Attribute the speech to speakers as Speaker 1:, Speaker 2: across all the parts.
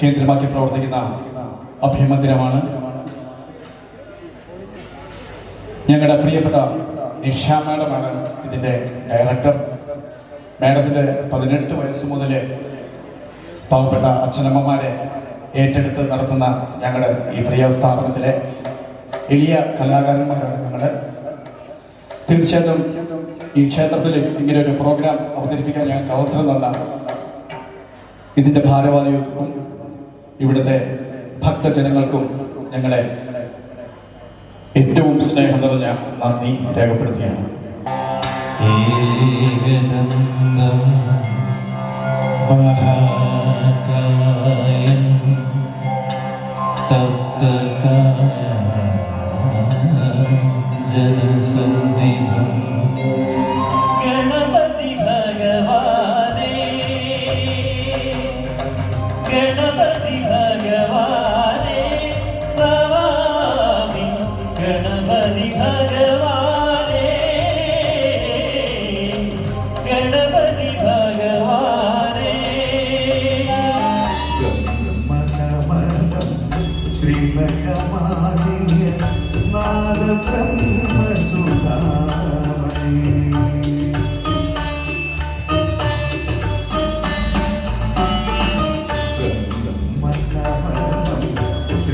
Speaker 1: കേന്ദ്രമാക്കി പ്രവർത്തിക്കുന്ന അഭിമന്ദിരമാണ്. ഞങ്ങളുടെ പ്രിയപ്പെട്ട നിഷ മാഡമാണ് ഇതിന്റെ ഡയറക്ടർ. മാഡത്തിന്റെ പതിനെട്ട് വയസ്സ് മുതൽ പാവപ്പെട്ട അച്ഛനമ്മമാരെ ഏറ്റെടുത്ത് നടത്തുന്ന ഞങ്ങളുടെ ഈ പ്രിയ സ്ഥാപനത്തിലെ എളിയ കലാകാരന്മാരാണ് ഞങ്ങൾ തീർച്ചയായിട്ടും ഈ ക്ഷേത്രത്തിൽ ഇങ്ങനെ ഒരു പ്രോഗ്രാം അവതരിപ്പിക്കാൻ ഞങ്ങൾക്ക് അവസരം തന്ന ഇതിന്റെ ഭാരവാഹികൾക്കും ഇവിടുത്തെ ഭക്തജനങ്ങൾക്കും ഞങ്ങളെ ഏറ്റവും സ്നേഹം നിറഞ്ഞ നന്ദി രേഖപ്പെടുത്തുകയാണ്.
Speaker 2: മഹാകായം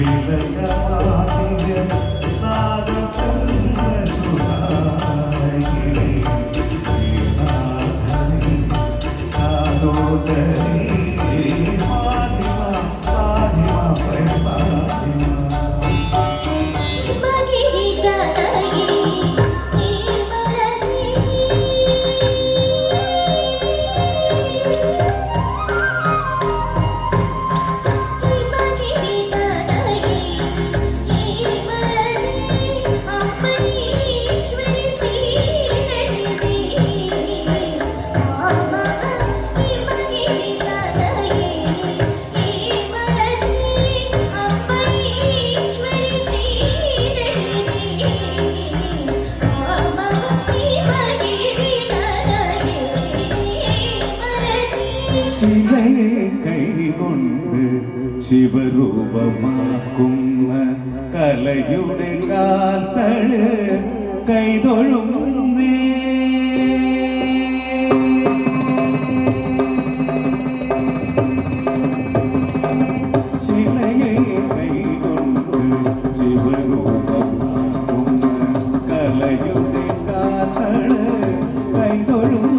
Speaker 3: ശ്രീമകമാലിയ നാദബ്രഹ്മസുധാമണി
Speaker 4: சிலையை கைகொண்டு சிவரூபமாக்கும் கலையுடைய காத்தழு கைதொழும் சிலையை கைகொண்டு சிவரூபமாக்கும் கலையுடைய காத்தழு கைதொழும்